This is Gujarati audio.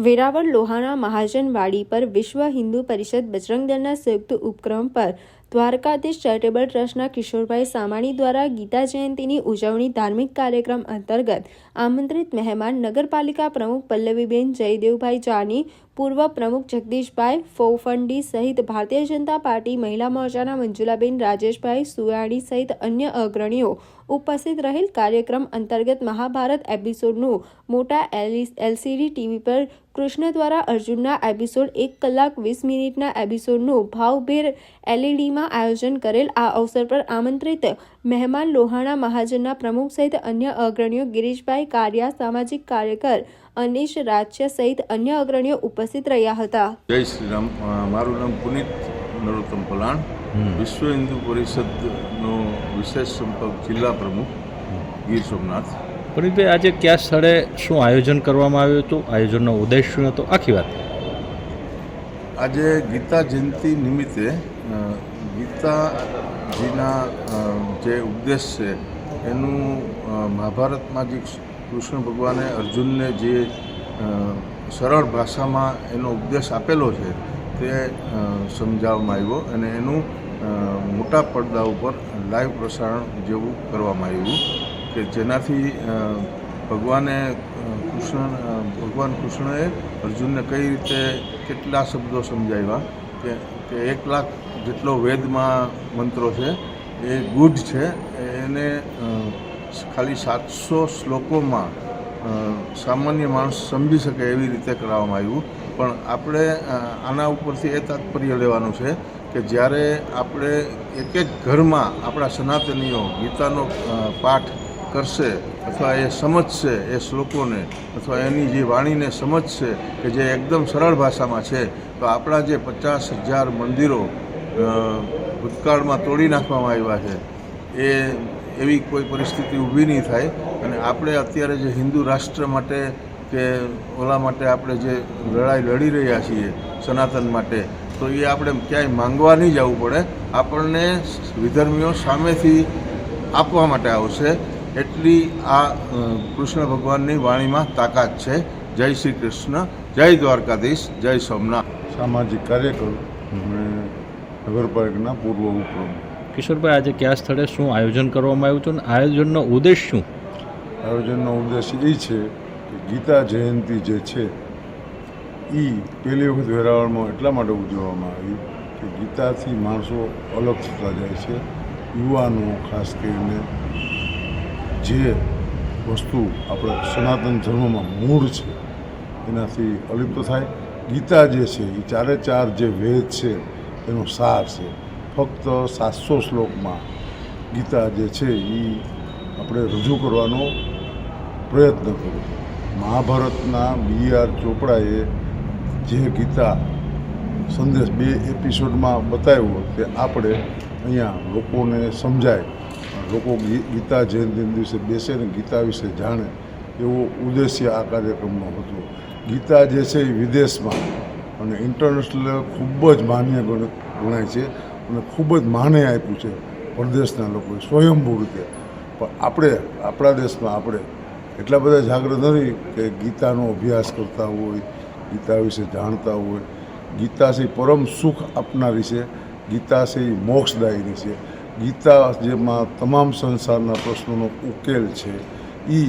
વેરાવળ લોહાણા મહાજનવાડી પર વિશ્વ હિન્દુ પરિષદ બજરંગ દળના સંયુક્ત ઉપક્રમ પર દ્વારકાધીશ ચેરિટેબલ ટ્રસ્ટના કિશોરભાઈ સામાણી દ્વારા ગીતા જયંતિની ઉજવણી ધાર્મિક કાર્યક્રમ અંતર્ગત આમંત્રિત મહેમાન નગરપાલિકા પ્રમુખ પલ્લવીબેન જયદેવભાઈ જાની, પૂર્વ પ્રમુખ જગદીશભાઈ ફોફંડી સહિત ભારતીય જનતા પાર્ટી મહિલા મોરચાના મંજુલાબેન રાજેશભાઈ સુયાણી સહિત અન્ય અગ્રણીઓ ઉપસ્થિત રહેલ કાર્યક્રમ અંતર્ગત મહાભારત એપિસોડનું મોટા એલસીડી ટીવી પર કૃષ્ણ દ્વારા અર્જુનના એપિસોડ એક કલાક વીસ મિનિટના એપિસોડનું ભાવભેર એલઈડીમાં આયોજન કરેલ આ અવસર પર આમંત્રિત મહેમાન લોહાણા મહાજનના પ્રમુખ સહિત અન્ય અગ્રણીઓ ગિરીશભાઈ કારિયા સામાજિક કાર્યકર અનિશ રાજ્ય સહિત અન્ય અગ્રણીઓ ઉપસ્થિત રહ્યા હતા. જય શ્રી રામ મારું નામ પુનિત નરોત્તમ પલાણ. વિશ્વ હિન્દુ પરિષદનો વિશેષ સંપર્ક જિલ્લા પ્રમુખ ગીર સોમનાથ. પુનિતભાઈ આજે કયા સ્થળે શું આયોજન કરવામાં આવ્યું હતું? આયોજનનો ઉદ્દેશ શું હતો? આખી વાત. આજે ગીતા જયંતિ નિમિત્તે ગીતાજીના જે ઉપદેશ છે, એનું મહાભારતમાં જે કૃષ્ણ ભગવાને અર્જુનને જે સરળ ભાષામાં એનો ઉપદેશ આપેલો છે, તે સમજાવવામાં આવ્યો અને એનું મોટા પડદા ઉપર લાઈવ પ્રસારણ જેવું કરવામાં આવ્યું કે જેનાથી ભગવાને કૃષ્ણ ભગવાન કૃષ્ણએ અર્જુનને કઈ રીતે કેટલા શબ્દો સમજાવ્યા કે કે એક લાખ જેટલો વેદમાં મંત્રો છે, એ ગુઢ છે, એને ખાલી સાતસો શ્લોકોમાં સામાન્ય માણસ સમજી શકે એવી રીતે કરાવવામાં આવ્યું. પણ આપણે આના ઉપરથી એ તાત્પર્ય લેવાનું છે કે જ્યારે આપણે એક એક ઘરમાં આપણા સનાતનીઓ, ગીતાનો પાઠ કરશે અથવા એ સમજશે એ શ્લોકોને અથવા એની જે વાણીને સમજશે કે જે એકદમ સરળ ભાષામાં છે, તો આપણા જે પચાસ હજાર મંદિરો ભૂતકાળમાં તોડી નાખવામાં આવ્યા છે, એ એવી કોઈ પરિસ્થિતિ ઊભી નહીં થાય. અને આપણે અત્યારે જે હિન્દુ રાષ્ટ્ર માટે કે ઓલા માટે આપણે જે લડાઈ લડી રહ્યા છીએ સનાતન માટે, તો એ આપણે ક્યાંય માંગવા નહીં જવું પડે. આપણને વિધર્મીઓ સામેથી આપવા માટે આવશે. એટલી આ કૃષ્ણ ભગવાનની વાણીમાં તાકાત છે. જય શ્રી કૃષ્ણ જય દ્વારકાધીશ જય સોમનાથ. સામાજિક કાર્યકર અને નગરપાલિકાના પૂર્વ ઉપપ્રમુખ. કિશોરભાઈ આજે કયા સ્થળે શું આયોજન કરવામાં આવ્યું હતું અને આયોજનનો ઉદ્દેશ શું? આયોજનનો ઉદ્દેશ એ છે કે ગીતા જયંતિ જે છે એ પહેલી વખત વેરાવળમાં એટલા માટે ઉજવવામાં આવી કે ગીતાથી માણસો અલગ થતા જાય છે. યુવાનો ખાસ કરીને જે વસ્તુ આપણા સનાતન ધર્મમાં મૂળ છે, એનાથી અલિપ્ત થાય. ગીતા જે છે એ ચારે ચાર જે વેદ છે, એનો સાર છે. ફક્ત સાતસો શ્લોકમાં ગીતા જે છે એ આપણે રજૂ કરવાનો પ્રયત્ન કર્યો મહાભારતના બી આર ચોપડાએ જે ગીતા સંદેશ બે એપિસોડમાં બતાવ્યો તે આપણે અહીંયા લોકોને સમજાય. લોકો ગીતા જયંતિના દિવસે બેસે ને ગીતા વિશે જાણે એવો ઉદ્દેશ્ય આ કાર્યક્રમનો હતો. ગીતા જે છે એ વિદેશમાં અને ઇન્ટરનેશનલ ખૂબ જ માન્ય ગણ- ગણાય છે અને ખૂબ જ માને આપ્યું છે પરદેશના લોકોએ સ્વયંભૂ રીતે. પણ આપણે, આપણા દેશમાં આપણે એટલા બધા જાગૃત નથી કે ગીતાનો અભ્યાસ કરતા હોય, ગીતા વિશે જાણતા હોય. ગીતા છે પરમ સુખ આપનારી છે, ગીતા છે મોક્ષદાયીની છે. ગીતા જેમાં તમામ સંસારના પ્રશ્નોનો ઉકેલ છે એ